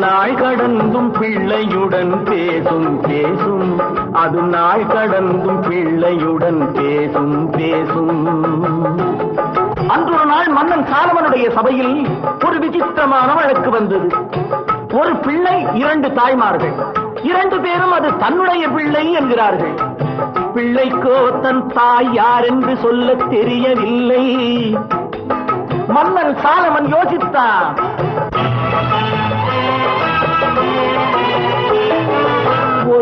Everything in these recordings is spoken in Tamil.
நாள் கடந்தும் பிள்ளையுடன் பேசும் பேசும். அது நாள் கடந்தும் பிள்ளையுடன் பேசும் பேசும். அன்று ஒரு நாள் மன்னன் சாலவனுடைய சபையில் ஒரு விசித்திரமான வழக்கு வந்தது. ஒரு பிள்ளை இரண்டு தாய்மார்கள். இரண்டு பேரும் அது தன்னுடைய பிள்ளை என்கிறார்கள். பிள்ளைக்கோ தன் தாய் யார் என்று சொல்ல தெரியவில்லை. மன்னன் சாலமன் யோசித்தான்.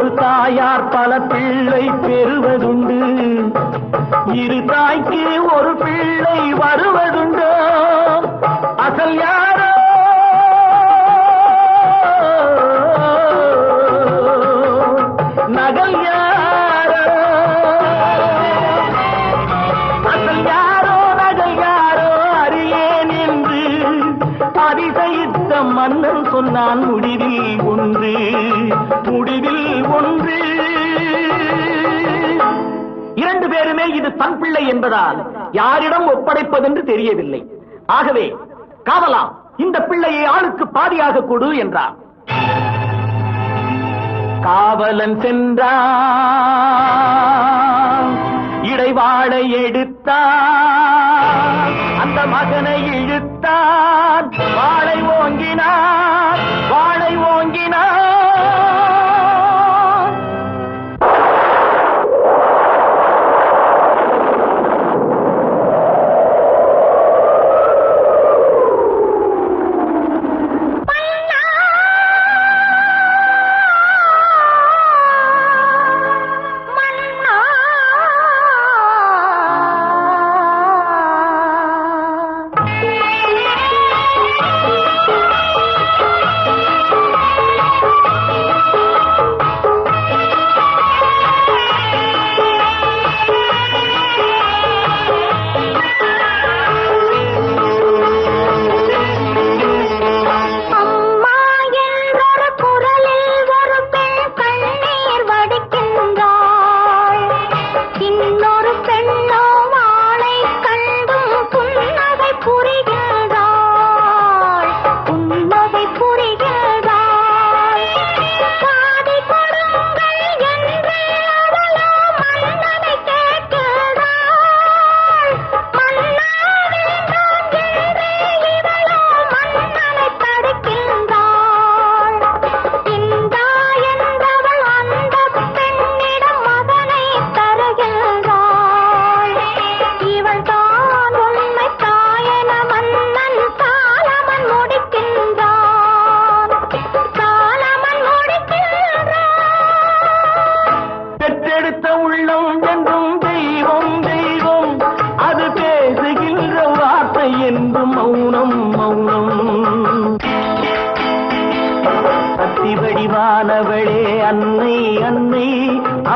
ஒரு தாயார் பல பிள்ளை பெறுவதுண்டு. இரு தாய்க்கு ஒரு பிள்ளை வருவதுண்டோ. அசல் யாரோ? நகல் யாரோ? அசல் யாரோ? நகல் யாரோ? அறியேன் என்று அதிசயித்த மன்னன் சொன்னான் முடிவில் ஒன்று முடிவில் ஒன்று. இரண்டு பேருமே இது தன் பிள்ளை என்பதால் யாரிடம் ஒப்படைப்பதென்று தெரியவில்லை. ஆகவே காவலாம் இந்த பிள்ளையை ஆளுக்கு பாதியாக கொடு என்றார். காவலன் சென்றான் இடைவாளை எடுத்தார் அந்த மகனை இழுத்தார்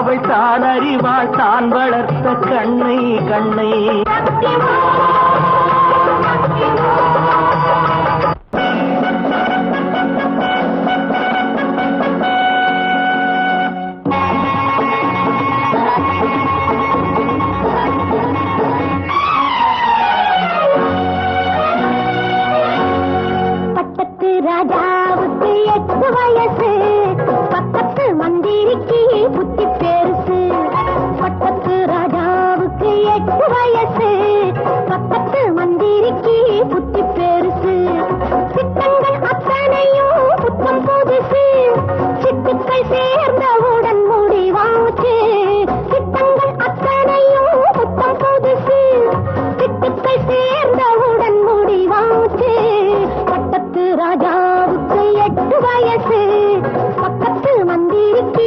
அவள் தான் அறிவாள் தான் வளர்த்த கண்ணை கண்ணை. பட்டத்து ராஜாவுக்கு எட்டு வயசு. வயசு பக்கத்து மந்திரிக்கு புத்தி பெருசு. சித்தங்கள் அத்தனையும் புத்தம் புதுசு. சித்துக்கள் சேர்ந்தவுடன் முடிவாச்சு. சித்தங்கள் அத்தனையும் புத்தம் புதுசு. சித்துக்கள் சேர்ந்தவுடன் முடிவாச்சு. பட்டத்து ராஜாவுக்கு எட்டு வயசு. பக்கத்து மந்திரிக்கு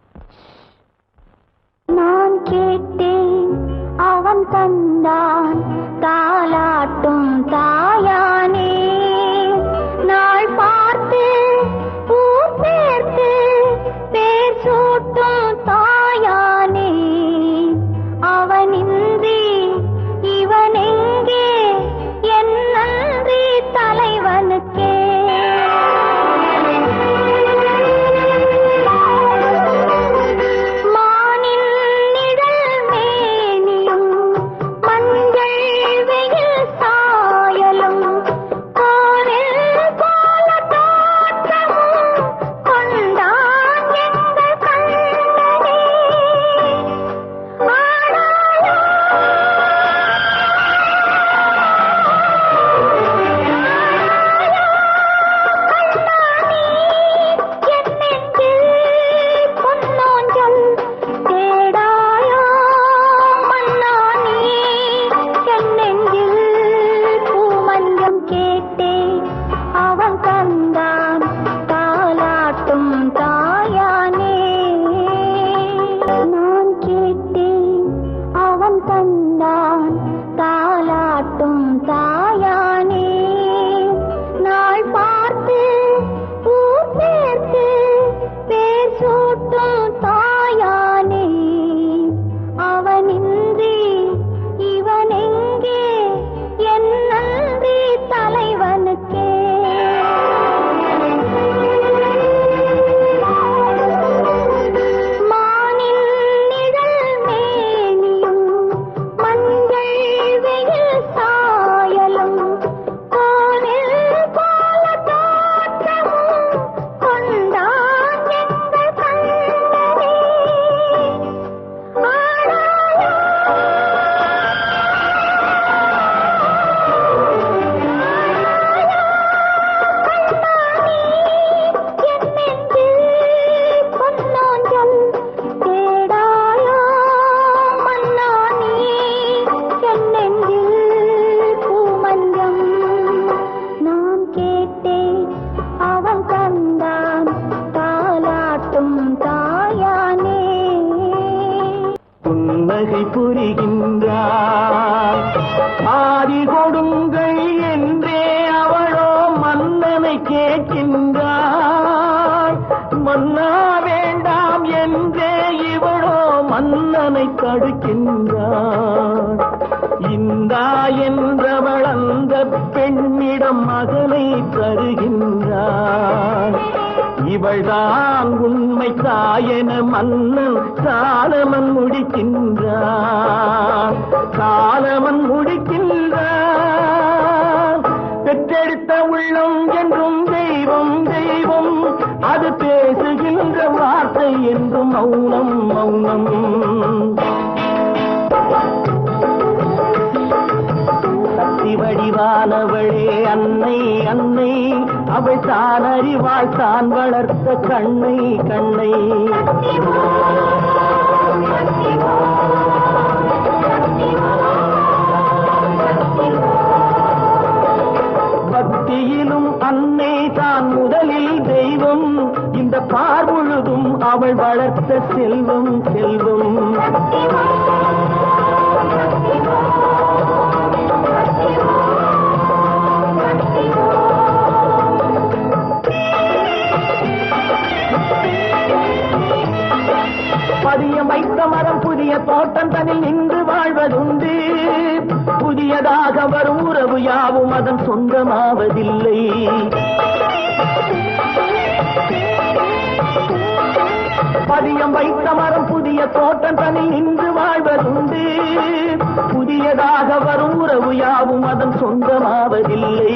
தந்தான் இவள்தான் உண்மை தாயென மன்னன் காலமன் முடிக்கின்றான். காலமன் முடிக்கின்றான். பெற்றெடுத்த உள்ளம் என்றும் தெய்வம் தெய்வம். அது பேசுகின்ற வார்த்தை என்றும் மௌனம் மௌனம். சக்தி வடிவானவளே அன்னை அன்னை. அவை தான் அறிவாய் தான் வளர்த்த கண்ணை கண்ணை. புதியதாக வரும் உறவு யாவும் அதன் சொந்தமாவதில்லை. பதியம் வைத்த மரம் புதிய தோட்டம் தனில் நின்று வாழ்வதுண்டு. புதியதாக வரும் உறவு யாவும் அதன் சொந்தமாவதில்லை.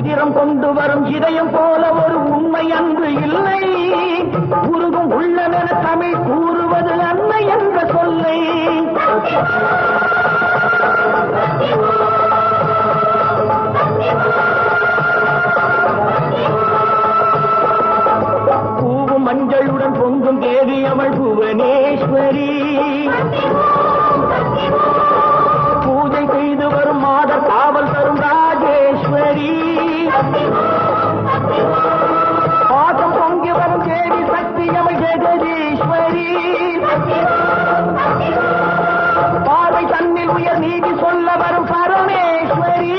உதிரம் கொண்டு வரும் இதயம் போல ஒரு உண்மை அன்று இல்லை. உருகும் உள்ளதென தமிழ் கூறுவது அன்மை என்ற சொல்லை. உயர் நீதி சொல்ல வரும் பரமேஸ்வரி.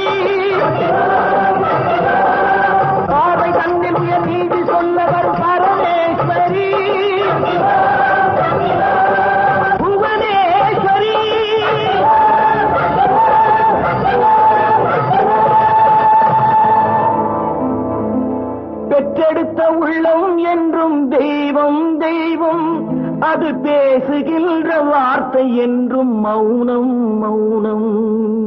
பார்வை தன்னில் உயர் நீதி சொல்ல வரும் பரமேஸ்வரி. புவனேஸ்வரி. பெற்றெடுத்த உள்ளம் என்றும் தெய்வம் தெய்வம் அது பேசுகின்ற வார்த்தை என்றும் மௌனம் மௌனம்.